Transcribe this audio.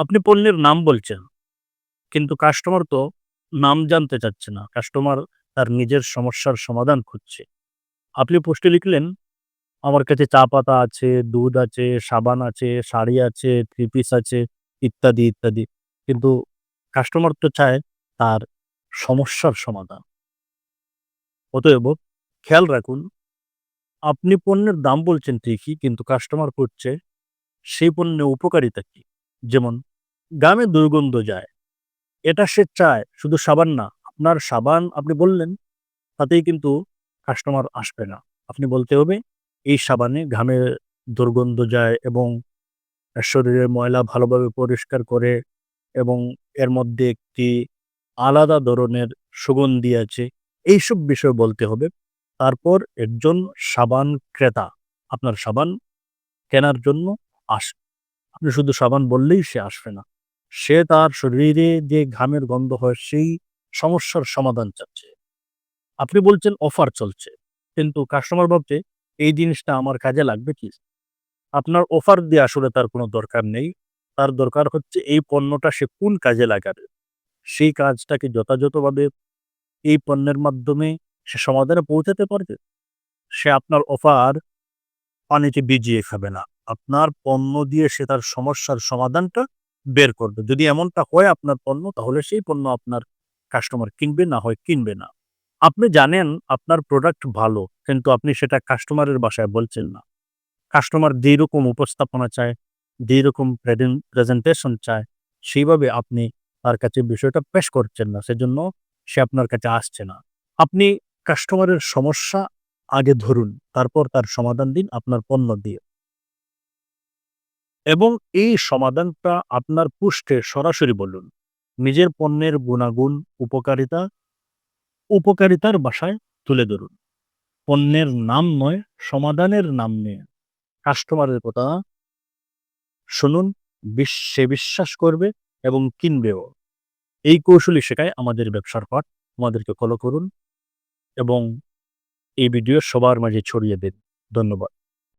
আপনি পণ্যের নাম বলছেন, কিন্তু কাস্টমার তো নাম জানতে চাচ্ছে না। কাস্টমার তার নিজের সমস্যার সমাধান খুঁজছে। আপনি পোস্টে লিখলেন, আমার কাছে চা পাতা আছে, দুধ আছে, সাবান আছে, শাড়ি আছে থ্রি পিস আছে, ইত্যাদি ইত্যাদি। কিন্তু কাস্টমার তো চায় তার সমস্যার সমাধান। অতএব খেয়াল রাখুন, আপনি পণ্যের দাম বলছেন ঠিকই, কিন্তু কাস্টমার করছে সেই পণ্যের উপকারিতা কি? যেমন গামে দুর্গন্ধ যায়। এটা সে চায়, শুধু সাবান না, আপনার সাবান আপনি বললেন, তাতেই কিন্তু কাস্টমার আসবে না। আপনি বলতে হবে, এই সাবানে ঘামে দুর্গন্ধ যায় এবং শরীরের ময়লা ভালোভাবে পরিষ্কার করে এবং এর মধ্যে একটি আলাদা ধরনের সুগন্ধি আছে। এইসব বিষয় বলতে হবে। তারপর একজন সাবান ক্রেতা, আপনার সাবান কেনার জন্য আসবে আপনি শুধু সাবান বললেই সে আসবে না। সে তার শরীরে যে ঘামের গন্ধ হয়, সেই সমস্যার সমাধান চাচ্ছে। আপনি বলছেন অফার চলছে, কিন্তু কাস্টমার ভাবছে, এই জিনিসটা আমার কাজে লাগবে কি? আপনার অফার দিয়ে আসলে তার কোনো দরকার নেই। তার দরকার হচ্ছে এই পণ্যটা সে কোন কাজে লাগাবে? সেই কাজটাকে যথাযথভাবে এই পণ্যের মাধ্যমে সে সমাধানে পৌঁছাতে পারবে? সে আপনার অফার পানিতে ভিজিয়ে খাবে না। আপনার পণ্য দিয়ে সে তার সমস্যার সমাধানটা বের করবে। যদি এমনটা হয় আপনার পণ্য, তাহলে সেই পণ্য আপনার কাস্টমার কিনবে না হয় কিনবে না। আপনি জানেন আপনার প্রোডাক্ট ভালো, কিন্তু আপনি সেটা কাস্টমারের বাসায় বলছেন না। কাস্টমার যেরকম উপস্থাপনা চায় যেরকম প্রেজেন্টেশন চায়, সেইভাবে আপনি তার কাছে বিষয়টা পেশ করছেন না, সেজন্য সে আপনার কাছে আসছে না। আপনি কাস্টমারের সমস্যা আগে ধরুন, তারপর তার সমাধান দিন আপনার পণ্য দিয়ে। এবং এই সমাধানটা আপনার পুষ্টে সরাসরি বলুন। নিজের পণ্যের গুণাগুণ, উপকারিতা, উপকারিতার বাসায় তুলে ধরুন। পণ্যের নাম নয়, সমাধানের নাম নিয়ে। কাস্টমারের কথা শুনুন সে বিশ্বাস করবে এবং কিনবেও। এই কৌশলী শেখায় আমাদের ব্যবসার পাঠ। আমাদেরকে ফলো করুন এবং এই ভিডিও সবার মাঝে ছড়িয়ে দিন। ধন্যবাদ।